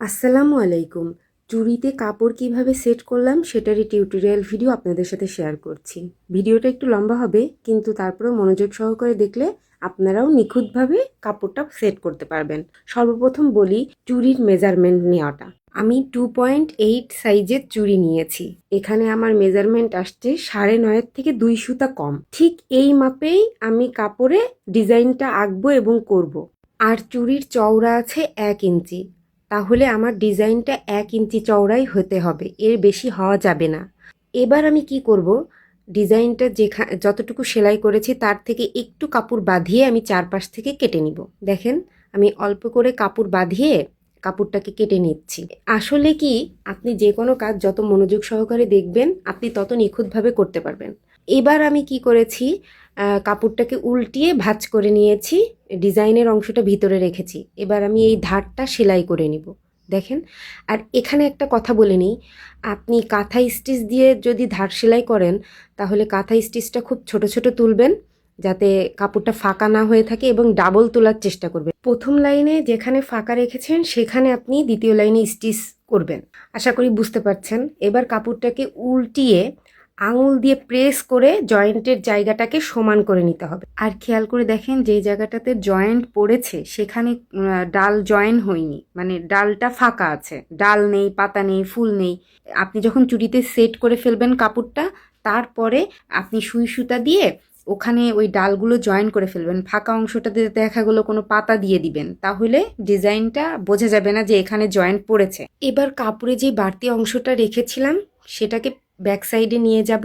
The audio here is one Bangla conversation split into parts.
আসসালামু আলাইকুম। চুড়িতে কাপড় কীভাবে সেট করলাম সেটারই টিউটোরিয়াল ভিডিও আপনাদের সাথে শেয়ার করছি। ভিডিওটা একটু লম্বা হবে, কিন্তু তারপরেও মনোযোগ সহকারে দেখলে আপনারাও নিখুঁতভাবে কাপড়টা সেট করতে পারবেন। সর্বপ্রথম বলি চুড়ির মেজারমেন্ট নেওয়াটা। আমি টু পয়েন্ট এইট সাইজের চুড়ি নিয়েছি। এখানে আমার মেজারমেন্ট আসছে সাড়ে নয়ের থেকে দুই সুতা কম। ঠিক এই মাপেই আমি কাপড়ে ডিজাইনটা আঁকবো এবং করব। আর চুড়ির চওড়া আছে এক ইঞ্চি। তাহলে আমার ডিজাইনটা এক ইঞ্চি চওড়াই হতে হবে, এর বেশি হওয়া যাবে না। এবার আমি কি করব? ডিজাইনটা যেখা, যতটুকু সেলাই করেছি তার থেকে একটু কাপড় বাঁধিয়ে আমি চারপাশ থেকে কেটে নিব। দেখেন, আমি অল্প করে কাপড় বাঁধিয়ে কাপড়টাকে কেটে নিচ্ছি। আসলে কি, আপনি যে কোনো কাজ যত মনোযোগ সহকারে দেখবেন, আপনি তত নিখুঁতভাবে করতে পারবেন। এবার আমি কি করেছি? কাপড়টাকে উল্টিয়ে ভাঁজ করে নিয়েছি। ডিজাইনের অংশটা ভিতরে রেখেছি। এবার আমি এই ধারটা সেলাই করে নিব। দেখেন? আর এখানে একটা কথা বলে নিই। আপনি কাঁথা স্টিচ দিয়ে যদি ধার সেলাই করেন, তাহলে কাঁথা স্টিচটা খুব ছোট ছোট তুলবেন, যাতে কাপড়টা ফাঁকা না হয়ে থাকে এবং ডাবল তোলার চেষ্টা করবেন। প্রথম লাইনে যেখানে ফাঁকা রেখেছেন, সেখানে আপনি দ্বিতীয় লাইনে স্টিচ করবেন। আশা করি বুঝতে পারছেন। এবার কাপড়টাকে উল্টিয়ে আঙুল দিয়ে প্রেস করে জয়েন্টের জায়গাটাকে সমান করে নিতে হবে। আর খেয়াল করে দেখেন যে জায়গাটাতে জয়েন্ট পড়েছে, সেখানে ডাল জয়েন হয়নি। মানে ডালটা ফাঁকা আছে। ডাল নেই, পাতা নেই, ফুল নেই। আপনি যখন চুড়িতে সেট করে ফেলবেন কাপড়টা, তারপরে আপনি সুই সুতা দিয়ে ওখানে ওই ডালগুলো জয়েন করে ফেলবেন। ফাঁকা অংশটাতে দেখা গেলো কোনো পাতা দিয়ে দিবেন। তাহলে ডিজাইনটা বোঝা যাবে না যে এখানে জয়েন্ট পড়েছে। এবার কাপড়ে যে বাড়তি অংশটা রেখেছিলাম, সেটাকে ব্যাক সাইডে নিয়ে যাব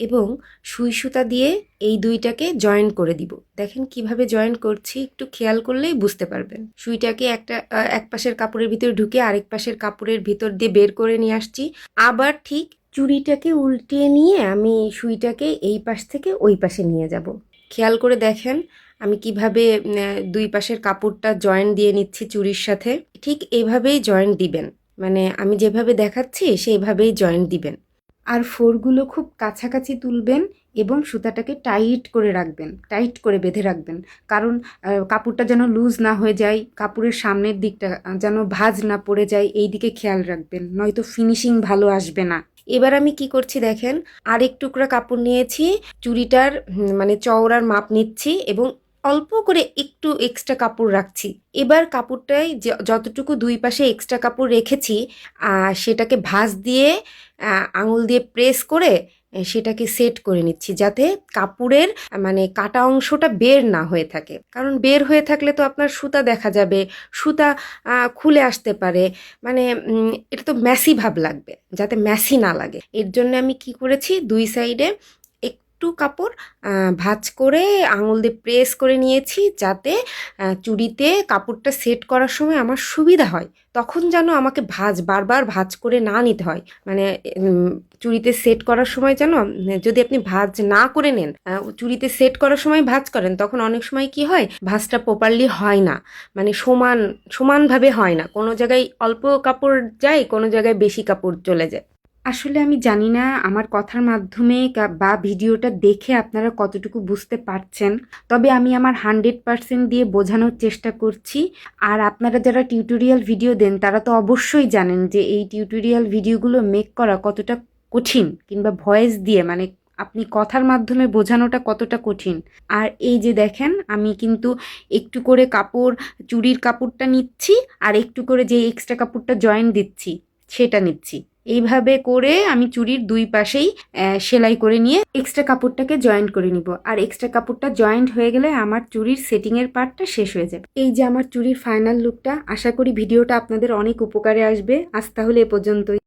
এবং সুই সুতা দিয়ে এই দুইটাকে জয়েন করে দিব। দেখেন কীভাবে জয়েন করছি, একটু খেয়াল করলেই বুঝতে পারবেন। সুইটাকে একটা এক পাশের কাপড়ের ভিতরে ঢুকে আরেক পাশের কাপড়ের ভিতর দিয়ে বের করে নিয়ে আসছি। আবার ঠিক চুড়িটাকে উল্টিয়ে নিয়ে আমি সুইটাকে এই পাশ থেকে ওই পাশে নিয়ে যাব। খেয়াল করে দেখেন আমি কীভাবে দুই পাশের কাপড়টা জয়েন দিয়ে নিচ্ছি চুড়ির সাথে। ঠিক এইভাবেই জয়েন দিবেন। মানে আমি যেভাবে দেখাচ্ছি, সেইভাবেই জয়েন দিবেন। আর ফোরগুলো খুব কাছাকাছি তুলবেন এবং সুতাটাকে টাইট করে রাখবেন, টাইট করে বেঁধে রাখবেন। কারণ কাপড়টা যেন লুজ না হয়ে যায়, কাপড়ের সামনের দিকটা যেন ভাজ না পড়ে যায়, এই দিকে খেয়াল রাখবেন, নয়তো ফিনিশিং ভালো আসবে না। এবার আমি কি করছি দেখেন, আরেক টুকরা কাপড় নিয়েছি, চুড়িটার মানে চওড়ার মাপ নিচ্ছি এবং অল্প করে একটু এক্সট্রা কাপড় রাখছি। এবার কাপড়টায় যতটুকু দুই পাশে এক্সট্রা কাপড় রেখেছি সেটাকে ভাঁজ দিয়ে আঙুল দিয়ে প্রেস করে সেটাকে সেট করে নিচ্ছি যাতে কাপড়ের মানে কাটা অংশটা বের না হয়ে থাকে। কারণ বের হয়ে থাকলে তো আপনার সুতা দেখা যাবে, সুতা খুলে আসতে পারে। মানে এটা তো ম্যাসি ভাব লাগবে, যাতে ম্যাসি না লাগে। এর জন্য আমি কি করেছি, দুই সাইডে একটু কাপড় ভাঁজ করে আঙুল দিয়ে প্রেস করে নিয়েছি যাতে চুড়িতে কাপড়টা সেট করার সময় আমার সুবিধা হয়। তখন যেন আমাকে ভাঁজ, বারবার ভাঁজ করে না নিতে হয়। মানে চুড়িতে সেট করার সময় যেন, যদি আপনি ভাঁজ না করে নেন চুড়িতে সেট করার সময় ভাঁজ করেন, তখন অনেক সময় কি হয়, ভাঁজটা প্রপারলি হয় না। মানে সমান, সমানভাবে হয় না। কোনো জায়গায় অল্প কাপড় যায়, কোনো জায়গায় বেশি কাপড় চলে যায়। আসলে আমি জানি না আমার কথার মাধ্যমে বা ভিডিওটা দেখে আপনারা কতটুকু বুঝতে পারছেন, তবে আমি আমার হান্ড্রেড পার্সেন্ট দিয়ে বোঝানোর চেষ্টা করছি। আর আপনারা যারা টিউটোরিয়াল ভিডিও দেন, তারা তো অবশ্যই জানেন যে এই টিউটোরিয়াল ভিডিওগুলো মেক করা কতটা কঠিন কিংবা ভয়েস দিয়ে মানে আপনি কথার মাধ্যমে বোঝানোটা কতটা কঠিন। আর এই যে দেখেন, আমি কিন্তু একটু করে কাপড়, চুড়ির কাপড়টা নিচ্ছি আর একটু করে যে এক্সট্রা কাপড়টা জয়েন দিচ্ছি, সেটা নিচ্ছি। এইভাবে করে আমি চুরির দুই পাশেই সেলাই করে নিয়ে এক্সট্রা কাপড়টাকে জয়েন্ট করে নিব। আর এক্সট্রা কাপড়টা জয়েন্ট হয়ে গেলে আমার চুরির সেটিংয়ের পার্টটা শেষ হয়ে যাবে। এই যে আমার চুরির ফাইনাল লুকটা আশা করি ভিডিওটা আপনাদের অনেক উপকারে আসবে। আজ তাহলে এ পর্যন্তই।